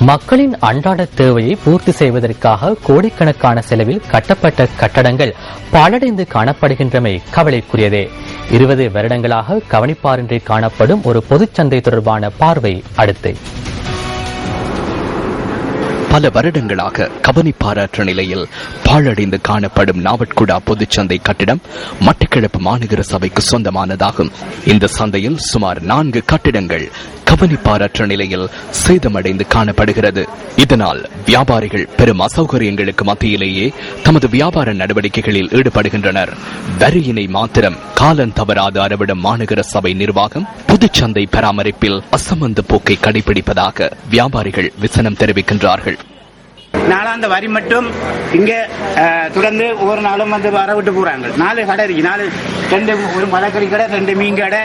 மக்களின் அன்றாட தேவையை பூர்த்தி செய்வதற்காக கோடிக்கணக்கான செலவில் கட்டப்பட்ட கட்டடங்கள் பாழடைந்து காணப்படுகின்றமை கவலைக்குரியதே. இருபது வருடங்களாக கவனிப்பாரின்றி காணப்படும் ஒரு பொதுச்சந்தை தொடர்பான பார்வை அடுத்து. பல வருடங்களாக கவனிப்பாரற்ற நிலையில் பாழடைந்து காணப்படும் நாவட்குடா பொதுச்சந்தை கட்டிடம் மட்டக்கிழப்பு மாநகர சபைக்கு சொந்தமானதாகும். இந்த சந்தையில் சுமார் நான்கு கட்டிடங்கள் கவனிப்பாரற்ற நிலையில் சேதமடைந்து காணப்படுகிறது. இதனால் வியாபாரிகள் பெரும் அசௌகரியங்களுக்கு மத்தியிலேயே தமது வியாபார நடவடிக்கைகளில் ஈடுபடுகின்றனர். வரியினை மாத்திரம் காலம் தவறாது அறவிடும் மாநகர சபை நிர்வாகம் பொதுச்சந்தை பராமரிப்பில் அசமந்த போக்கை கடைபிடிப்பதாக வியாபாரிகள் விசனம் தெரிவிக்கின்றார்கள். நாலாந்த வரி மட்டும் இங்க தொடர்ந்து ஒவ்வொரு நாளும் வந்து வர விட்டு போறாங்க. நாலு கடை இருக்கு. நாலு ரெண்டு ஒரு மலைக்கறி கடை ரெண்டு மீன் கடை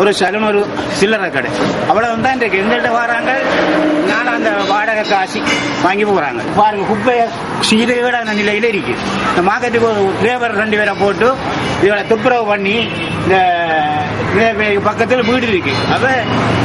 ஒரு சலூன் ஒரு சில்லறை கடை. அவ்வளவு தான் இன்றைக்கு. எங்கள்கிட்ட வராங்க நாலாந்த வாடகை காசி வாங்கி போறாங்க. பாருங்க குப்பையை சீரகடான நிலையில இருக்கு. இந்த மார்க்கெட்டுக்கு ஒரு டிரைவர் ரெண்டு பேரை போட்டு இவளை துப்புரவு பண்ணி இந்த பக்கத்தில் வீடு இருக்கு அப்ப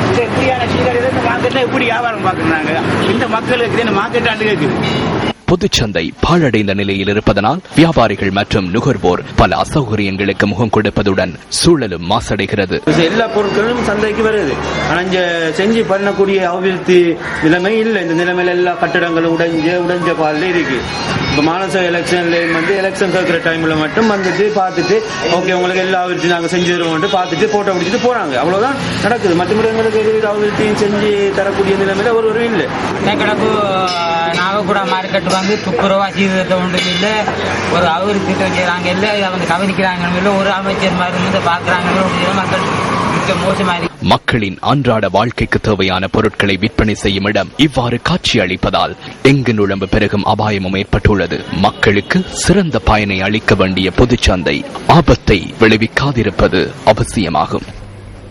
இந்த இப்படியான சீரக இந்த மார்க்கெட்ல எப்படி வியாபாரம் பார்க்கறாங்க இந்த மக்களுக்கு இந்த மார்க்கெட் ஆண்டு இருக்குது பொதுச்சந்தை பாழடைந்த நிலையில் இருப்பதனால் வியாபாரிகள் மற்றும் நுகர்வோர் பல அசௌகரியங்களுக்கு முகம் கொடுப்பதுடன் சூழலும் மாசடைகிறது. இது எல்லா பொருட்களும் சந்தைக்கு வருது. ஆனா இங்க செஞ்சு பண்ணக்கூடிய அபிவிருத்தி நிலைமை இல்லை. இந்த நிலைமையில எல்லா கட்டடங்களும் உடைஞ்ச உடைஞ்ச பால்ல இருக்கு. இப்ப மாநச எலெக்ஷன்ல வந்து எலெக்ஷன் கேட்கிற டைம்ல மட்டும் வந்துட்டு பார்த்துட்டு ஓகே உங்களுக்கு எல்லா அபிவிருத்தி நாங்க செஞ்சு தருவோம் பார்த்துட்டு போட்டோ பிடிச்சிட்டு போறாங்க. அவ்வளவுதான் நடக்குது. மற்றபடி எங்களுக்கு எதுவித அபிவிருத்தியும் செஞ்சு தரக்கூடிய நிலைமையில ஒரு ஒரு இல்லை. எங்களுக்கு கூட மார்க்கெட் வந்து துப்புரவா சீர்திருத்தம் ஒன்றும் இல்லை. ஒரு அபிவிருத்தி செய்கிறாங்க இல்லை அவங்க கவனிக்கிறாங்க இல்லை ஒரு அமைச்சர் மாதிரி வந்து பார்க்குறாங்க மக்கள் மிக மக்களின் அன்றாட வாழ்க்கைக்கு தேவையான பொருட்களை விற்பனை செய்யும் இடம் இவ்வாறு காட்சி அளிப்பதால் எங்கு நுழம்பு பெருகும் அபாயமும் ஏற்பட்டுள்ளது. மக்களுக்கு சிறந்த பயனை அளிக்க வேண்டிய பொதுச்சந்தை ஆபத்தை விளைவிக்காதிருப்பது அவசியமாகும்.